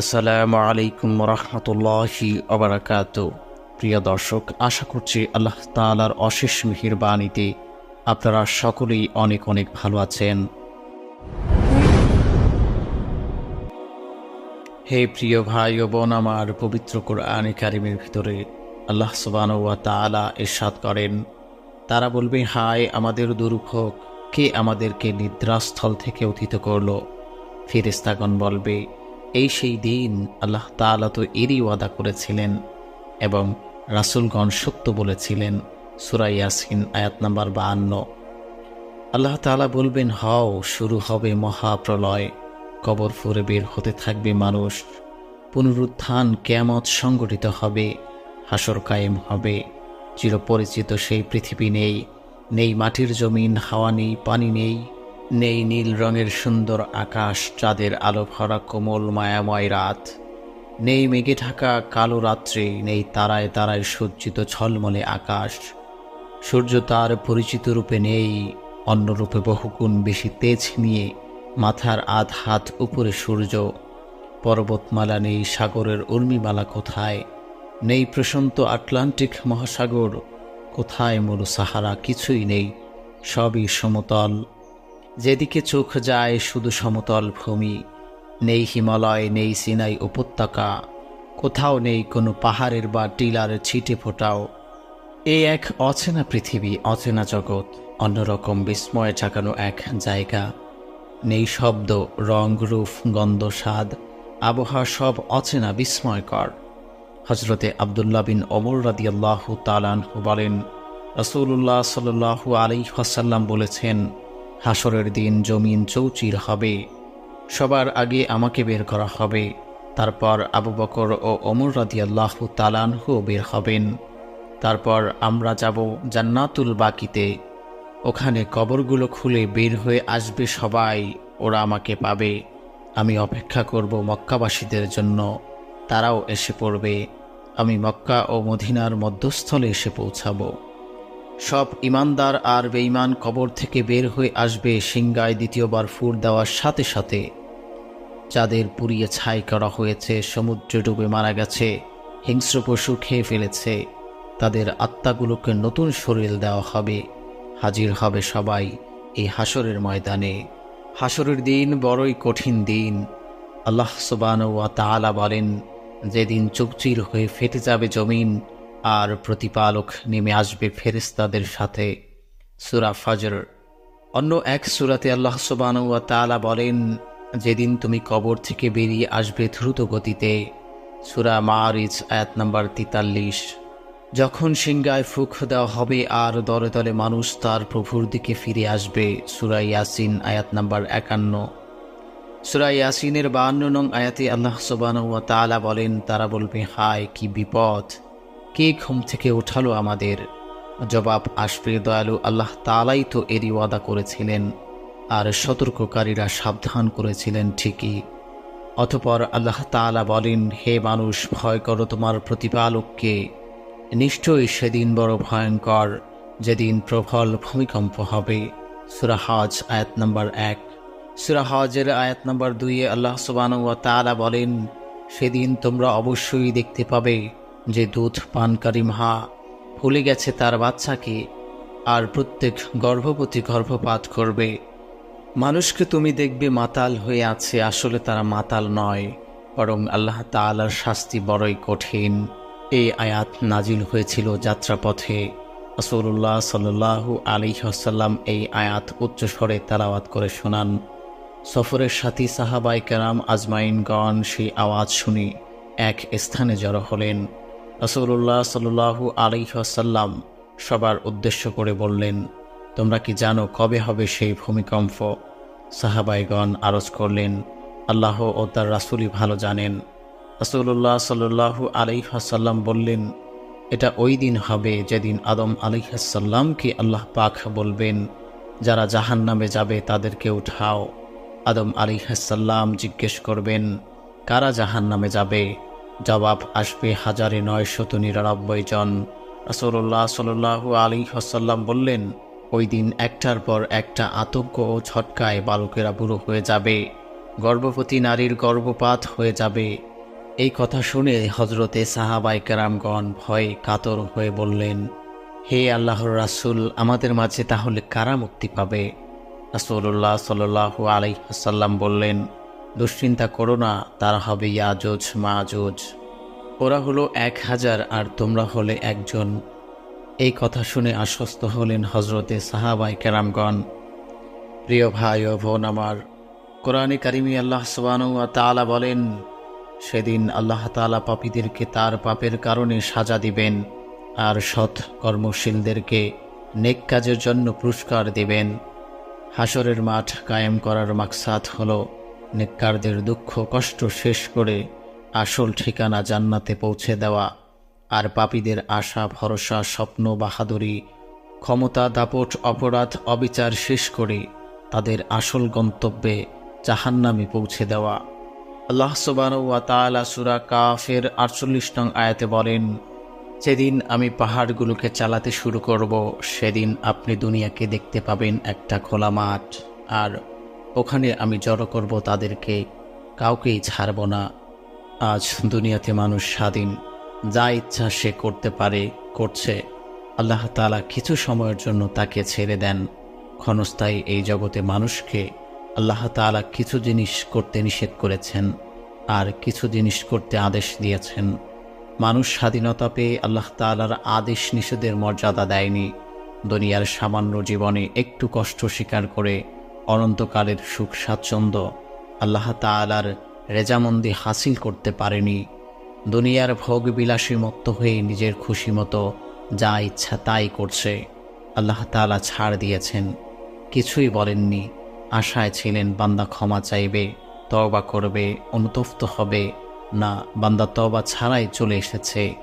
আসসালামু আলাইকুম রহমতুল্লাহি অবরাকাত প্রিয় দর্শক, আশা করছি আল্লাহ তালার অশেষ মিহির বাণীতে আপনারা সকলেই অনেক অনেক ভালো আছেন। হে প্রিয় ভাই ও বোন, আমার পবিত্র কোরআনে কারিমের ভিতরে আল্লাহ সুবান ওয়া তালা এরশাদ করেন। তারা বলবে, হায়, আমাদের দুর্ভোগ কে আমাদেরকে নিদ্রাস্থল থেকে অতীত করল? ফিরিস্তাগণ বলবে এই সেই দিন আল্লাহ তাআলা তো এরই ওয়াদা করেছিলেন এবং রাসূলগণ সত্য বলেছিলেন, সূরা ইয়াসিন, আয়াত নাম্বার বাহান্ন। আল্লাহ তাআলা বলবেন, হও, শুরু হবে মহাপ্রলয়। কবর ফুরে বের হতে থাকবে মানুষ। পুনরুত্থান কেয়ামত সংগঠিত হবে হাসর কায়েম হবে। চিরপরিচিত সেই পৃথিবী নেই। নেই মাটির জমিন, হাওয়া নেই, পানি নেই। নেই নীল রঙের সুন্দর আকাশ, চাঁদের আলো ভরা কোমল মায়াময় রাত। নেই মেঘে ঢাকা কালো রাত্রি, নেই তারায় তারায় সজ্জিত ছলমলে আকাশ। সূর্য তার পরিচিত রূপে নেই, অন্য রূপে বহুগুণ বেশি তেজ নিয়ে মাথার আধ হাত উপরে সূর্য। পর্বতমালা নেই সাগরের উর্মিমালা কোথায়? নেই প্রশান্ত আটলান্টিক মহাসাগর, কোথায় মরু সাহারা কিছুই নেই, সবই সমতল। যেদিকে চোখ যায় শুধু সমতল ভূমি, নেই হিমালয়, নেই সিনাই উপত্যকা, কোথাও নেই কোনো পাহাড়ের বা টিলার ছিটে ফোটাও। এই এক অচেনা পৃথিবী, অচেনা জগৎ, অন্যরকম বিস্ময়ে চাকানো এক জায়গা। নেই শব্দ, রং, রূপ, গন্ধ, স্বাদ, আবহাওয়া সব অচেনা বিস্ময়কর। হজরতে আবদুল্লাহ বিন অমর রাদিয়াল্লাহ তালানহু বলেন রসুল্লাহ সাল্লু আলী হাসাল্লাম বলেছেন হাসরের দিন জমিন চৌচির হবে। সবার আগে আমাকে বের করা হবে। তারপর আবু বকর ও অমর রাদিয়াল্লাহ তালানহু বের হবেন। তারপর আমরা যাব জান্নাতুল বাকিতে। ওখানে কবরগুলো খুলে বের হয়ে আসবে সবাই। ওরা আমাকে পাবে। আমি অপেক্ষা করব মক্কাবাসীদের জন্য। তারাও এসে পড়বে। আমি মক্কা ও মদিনার মধ্যস্থলে এসে পৌঁছাবো। সব ইমানদার আর বেঈমান কবর থেকে বের হয়ে আসবে সিংগায় দ্বিতীয়বার ফুর দেওয়ার সাথে সাথে। যাদের পুড়িয়ে ছাই করা হয়েছে, সমুদ্রে ডুবে মারা গেছে, হিংস্র পশু খেয়ে ফেলেছে, তাদের আত্মাগুলোকে নতুন শরীর দেওয়া হবে। হাজির হবে সবাই এই হাসরের ময়দানে। হাসরের দিন বড়ই কঠিন দিন। আল্লাহ সুবান ওয়া তাআলা বলেন, যেদিন চুকচির হয়ে ফেটে যাবে জমিন আর প্রতিপালক নেমে আসবে ফেরেস্তাদের সাথে। সুরা ফজর। অন্য এক সুরাতে আল্লাহ সুবান ওয়া তাআলা বলেন, যেদিন তুমি কবর থেকে বেরিয়ে আসবে দ্রুত গতিতে। সুরা মারিজ আয়াত নাম্বার তেতাল্লিশ। যখন সিংগায় ফুক দেওয়া হবে আর দলে দলে মানুষ তার প্রভুর দিকে ফিরে আসবে, সুরা ইয়াসিন, আয়াত নাম্বার একান্ন। সুরা ইয়াসিনের বাহান্ন নং আয়াতে আল্লাহ সোবান ওয়া তাআলা বলেন, তারা বলবে, হায়, কি বিপদ! কে ঘুম থেকে উঠালো আমাদের? জবাব আসবে দয়ালু আল্লাহ তালাই তো এরই ওয়াদা করেছিলেন, আর সতর্ককারীরা সাবধান করেছিলেন ঠিকই। অতপর আল্লাহ তাআলা বলেন, হে মানুষ, ভয় করো তোমার প্রতিপালককে। নিশ্চয়ই সেদিন বড় ভয়ঙ্কর, যেদিন প্রবল ভূমিকম্প হবে। সুরাহাজ আয়াত নম্বর এক। সুরাহাজের আয়াত নম্বর দুইয়ে আল্লাহ সুবান ওয়া তাআলা বলেন, সেদিন তোমরা অবশ্যই দেখতে পাবে যে দুধ পানকারী মা ভুলে গেছে তার বাচ্চাকে আর প্রত্যেক গর্ভবতী গর্ভপাত করবে। মানুষকে তুমি দেখবে মাতাল হয়ে আছে, আসলে তারা মাতাল নয়, বরং আল্লাহ তাআলার শাস্তি বড়ই কঠিন। এই আয়াত নাজিল হয়েছিল যাত্রাপথে। রসুল্লাহ সাল্লু আলী আসাল্লাম এই আয়াত উচ্চস্বরে তালাওয়াত করে শোনান। সফরের সাথী সাহাবাই কেরাম আজমাইনগণ সেই আওয়াজ শুনি এক স্থানে জড়ো হলেন। রসুল্লাহ সাল্লু আলী আসাল্লাম সবার উদ্দেশ্য করে বললেন, তোমরা কি জানো কবে হবে সেই ভূমিকম্প? সাহাবাইগণ আরজ করলেন, আল্লাহ ও তার রাসুলই ভালো জানেন। রসুল্লাহ সাল্লু আলিহাসাল্লাম বললেন, এটা ওই দিন হবে যেদিন আদম আলিহাসাল্লামকে আল্লাহ পাক বলবেন, যারা জাহান নামে যাবে তাদেরকে উঠাও। আদম আলিহাসাল্লাম জিজ্ঞেস করবেন, কারা জাহান নামে যাবে? জবাব আসবে হাজারে নয় শত নিরানব্বই জন। রসুল্লাহ সাল্লু আলী হাসাল্লাম বললেন, ওই দিন একটার পর একটা আতঙ্ক ও ছটকায় বালকেরা বুড়ো হয়ে যাবে, গর্ভবতী নারীর গর্ভপাত হয়ে যাবে। এই কথা শুনে হজরতে সাহাবাই কেরামগণ ভয়ে কাতর হয়ে বললেন, হে আল্লাহর রাসূল, আমাদের মাঝে তাহলে কারা মুক্তি পাবে? রাসূলুল্লাহ সাল্লাল্লাহু আলাইহি ওয়াসাল্লাম বললেন দুশ্চিন্তা করো না, তারা হবে ইয়াজোজ, মাজোজ। ওরা হলো এক হাজার আর তোমরা হলে একজন। এই কথা শুনে আশ্বস্ত হলেন হজরতে সাহাবাই কেরামগণ। প্রিয় ভাই ও বোন আমার, কোরআনে কারিমি আল্লাহ সুবানু তাআলা বলেন, সেদিন আল্লাহ তাআলা পাপীদেরকে তার পাপের কারণে সাজা দিবেন আর সৎ কর্মশীলদেরকে নেক কাজের জন্য পুরস্কার দিবেন। হাসরের মাঠ কায়েম করার মাকসাদ হল নেককারদের দুঃখ কষ্ট শেষ করে আসল ঠিকানা জান্নাতে পৌঁছে দেওয়া, আর পাপীদের আশা, ভরসা, স্বপ্ন, বাহাদুরি, ক্ষমতা, দাপট, অপরাধ, অবিচার শেষ করে তাদের আসল গন্তব্যে জাহান্নামে পৌঁছে দেওয়া। আল্লাহ সুবানুয়া তালা সুরা কাফের আটচল্লিশ নং আয়াতে বলেন, যেদিন আমি পাহাড়গুলোকে চালাতে শুরু করব, সেদিন আপনি দুনিয়াকে দেখতে পাবেন একটা খোলা মাঠ, আর ওখানে আমি জড়ো করব তাদেরকে, কাউকেই ছাড়ব না। আজ দুনিয়াতে মানুষ স্বাধীন, যা ইচ্ছা সে করতে পারে, করছে। আল্লাহ তালা কিছু সময়ের জন্য তাকে ছেড়ে দেন। ক্ষণস্থায়ী এই জগতে মানুষকে আল্লাহ তালা কিছু জিনিস করতে নিষেধ করেছেন, আর কিছু জিনিস করতে আদেশ দিয়েছেন। মানুষ স্বাধীনতা পেয়ে আল্লাহ তালার আদেশ নিষেধের মর্যাদা দেয়নি। দুনিয়ার সামান্য জীবনে একটু কষ্ট স্বীকার করে অনন্তকালের সুখ স্বাচ্ছন্দ্য আল্লাহ তালার রেজামন্দি হাসিল করতে পারেনি। দুনিয়ার ভোগ বিলাসী মুক্ত হয়ে নিজের খুশি মতো যা ইচ্ছা তাই করছে। আল্লাহ তালা ছাড় দিয়েছেন। কিছুই বলেননি। আশায় ছিলেন, বান্দা ক্ষমা চাইবে তবা করবে, অনুতপ্ত হবে। না, বান্দা তবা ছাড়াই চলে এসেছে।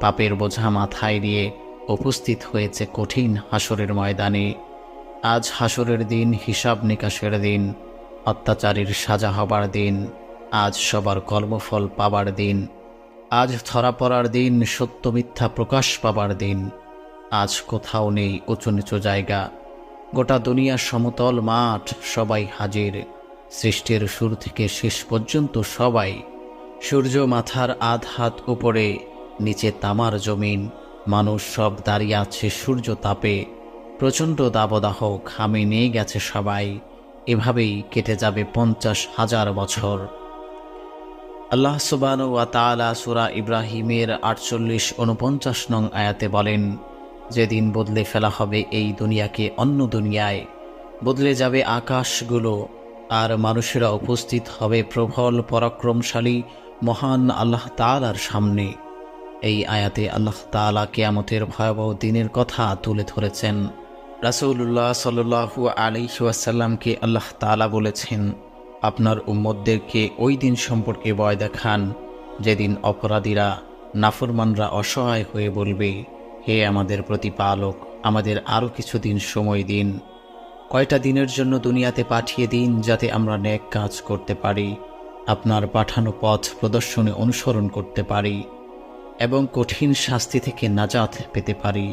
পাপের বোঝা মাথায় দিয়ে উপস্থিত হয়েছে কঠিন হাসরের ময়দানে। আজ হাসরের দিন, হিসাব নিকাশের দিন, অত্যাচারীর সাজা হবার দিন, আজ সবার কর্মফল পাবার দিন, আজ ধরা পড়ার দিন, সত্য মিথ্যা প্রকাশ পাবার দিন, আজ কোথাও নেই উঁচু নিচু জায়গা, গোটা দুনিয়ার সমতল মাঠ, সবাই হাজির, সৃষ্টির শুরু থেকে শেষ পর্যন্ত সবাই, সূর্য মাথার আধ হাত উপরে, নিচে তামার জমিন, মানুষ সব দাঁড়িয়ে আছে সূর্য তাপে প্রচণ্ড দাবদাহ, ঘামে নিয়ে গেছে সবাই। এভাবেই কেটে যাবে পঞ্চাশ হাজার বছর। আল্লাহ সুবান ওয়া তালা সুরা ইব্রাহিমের আটচল্লিশ উনপঞ্চাশ নং আয়াতে বলেন, যেদিন বদলে ফেলা হবে এই দুনিয়াকে অন্য দুনিয়ায়, বদলে যাবে আকাশগুলো, আর মানুষেরা উপস্থিত হবে প্রবল, পরাক্রমশালী, মহান আল্লাহ তালার সামনে। এই আয়াতে আল্লাহ তালা কেয়ামতের ভয়াবহ দিনের কথা তুলে ধরেছেন। রাসৌল্লাহ সাল্লু আলিহাসাল্লামকে আল্লাহ তালা বলেছেন, আপনার উম্মদদেরকে ওই দিন সম্পর্কে বয় দেখান যেদিন অপরাধীরা, নাফরমানরা অসহায় হয়ে বলবে, হে আমাদের প্রতিপালক, আমাদের আরও কিছুদিন সময় দিন। কয়টা দিনের জন্য দুনিয়াতে পাঠিয়ে দিন যাতে আমরা ন্যাক কাজ করতে পারি, আপনার পাঠানো পথ প্রদর্শনে অনুসরণ করতে পারি এবং কঠিন শাস্তি থেকে নাজাত পেতে পারি।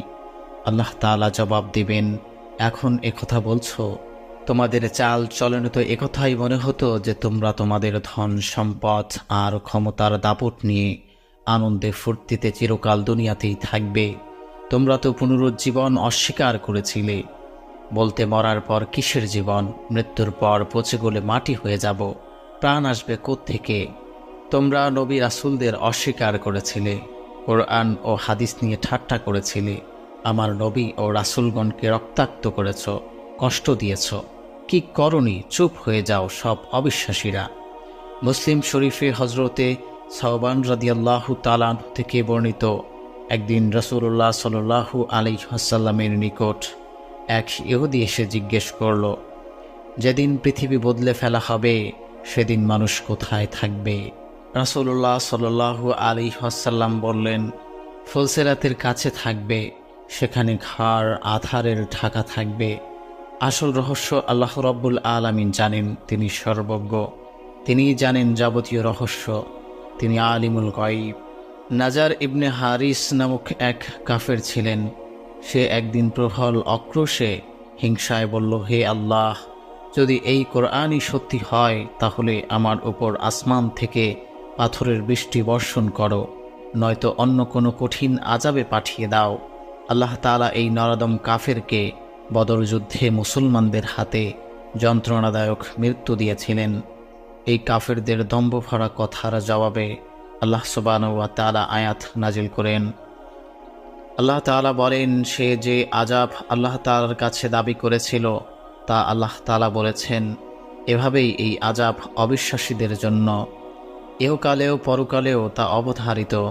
আল্লাহ তালা জবাব দিবেন, এখন কথা বলছো? তোমাদের চাল চলনে তো একথাই মনে হতো যে তোমরা তোমাদের ধন সম্পদ আর ক্ষমতার দাপট নিয়ে আনন্দে ফুর্তিতে চিরকাল দুনিয়াতেই থাকবে। তোমরা তো পুনরুজ্জীবন অস্বীকার করেছিলে। বলতে মরার পর কিসের জীবন? মৃত্যুর পর পচে গলে মাটি হয়ে যাব। প্রাণ আসবে থেকে তোমরা নবী রাসুলদের অস্বীকার করেছিলে, কোরআন ও হাদিস নিয়ে ঠাট্টা করেছিলে। আমার নবী ও রাসুলগণকে রক্তাক্ত করেছ, কষ্ট দিয়েছ। কি করণি? চুপ হয়ে যাও সব অবিশ্বাসীরা। মুসলিম শরীফে হজরতে সাহবান রাদিয়াল্লাহু তালান থেকে বর্ণিত একদিন রসুল্লাহ সাল্লাহু আলী হাসাল্লামের নিকট এক ইহুদি এসে জিজ্ঞেস করল, যেদিন পৃথিবী বদলে ফেলা হবে, সেদিন মানুষ কোথায় থাকবে? রাসুল্লাহ সাল্লাহু আলী হাসাল্লাম বললেন, ফুলসেরাতের কাছে থাকবে। সেখানে ঘাড় আধারের ঢাকা থাকবে। আসল রহস্য আল্লাহ রব্বুল আলমিন জানেন, তিনি সর্বজ্ঞ। তিনি জানেন যাবতীয় রহস্য। তিনি আলিমুল গয়ব। নাজার ইবনে হারিস নামক এক কাফের ছিলেন। সে একদিন প্রবল অক্রোশে হিংসায় বলল, হে আল্লাহ, যদি এই কোরআনই সত্যি হয়, তাহলে আমার উপর আসমান থেকে পাথরের বৃষ্টি বর্ষণ করো, নয়তো অন্য কোনো কঠিন আজাবে পাঠিয়ে দাও। আল্লাহ তালা এই নরদম কাফেরকে বদর যুদ্ধে মুসলমানদের হাতে যন্ত্রণাদায়ক মৃত্যু দিয়েছিলেন। এই কাফেরদের দম্ভ ভরা কথার জবাবে আল্লাহ সুবানুয়া তালা আয়াত নাজিল করেন। আল্লাহ তাআলা বলেন, সে যে আজাব আল্লাহ তাআলার কাছে দাবি করেছিল, তা আল্লাহ তালা বলেছেন, এভাবেই এই আজাব অবিশ্বাসীদের জন্য। এহকালেও পরকালেও তা অবধারিত।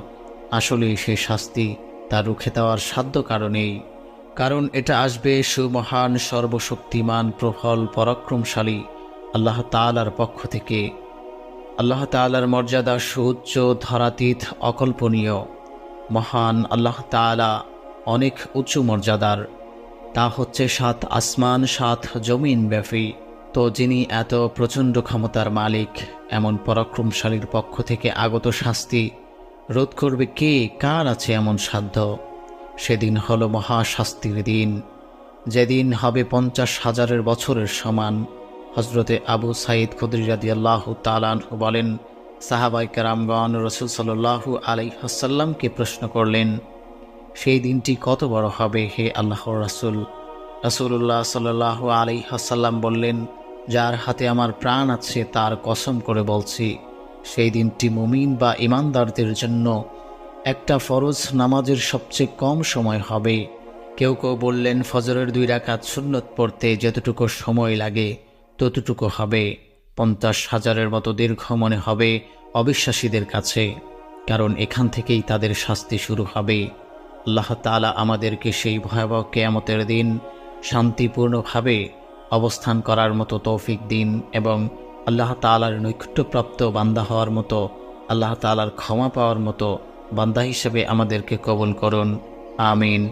আসলেই সে শাস্তি তা রুখে দেওয়ার সাধ্য কারণেই কারণ এটা আসবে সুমহান, সর্বশক্তিমান প্রফল পরাক্রমশালী আল্লাহ তাআলার পক্ষ থেকে। আল্লাহ তাআলার মর্যাদা সুউচ্চ, ধরাতীত, অকল্পনীয়। মহান আল্লাহ তাআলা অনেক উঁচু মর্যাদার। তা হচ্ছে সাত আসমান, সাত জমিন ব্যাপী। তো যিনি এত প্রচণ্ড ক্ষমতার মালিক, এমন পরাক্রমশালীর পক্ষ থেকে আগত শাস্তি রোধ করবে কে? কার আছে এমন সাধ্য? সেদিন হলো মহাশাস্তির দিন। যেদিন হবে পঞ্চাশ হাজারের বছরের সমান। হজরতে আবু সাইদ খুদরিরাদি আল্লাহ তালানহু বলেন সাহাবাই কারামগণ রসুল সাল্লাহু আলাই হাসাল্লামকে প্রশ্ন করলেন, সেই দিনটি কত বড় হবে হে আল্লাহ রাসুল? রাসুল্লাহ সাল্লাহ আলাই হাসাল্লাম বললেন, যার হাতে আমার প্রাণ আছে তার কসম করে বলছি। সেই দিনটি মুমিন বা ইমানদারদের জন্য একটা ফরজ নামাজের সবচেয়ে কম সময় হবে। কেউ কেউ বললেন, ফজরের দুই রাকাত সুন্নত পড়তে যতটুকু সময় লাগে ততটুকু হবে। পঞ্চাশ হাজারের মতো দীর্ঘ মনে হবে অবিশ্বাসীদের কাছে, কারণ এখান থেকেই তাদের শাস্তি শুরু হবে। আল্লাহ তালা আমাদেরকে সেই ভয়াবহ কেয়ামতের দিন শান্তিপূর্ণভাবে অবস্থান করার মতো তৌফিক দিন এবং আল্লাহ তালার নৈকট্যপ্রাপ্ত বান্দা হওয়ার মতো, আল্লাহ তালার ক্ষমা পাওয়ার মতো বান্দা হিসেবে আমাদেরকে কবল করুন। আমিন।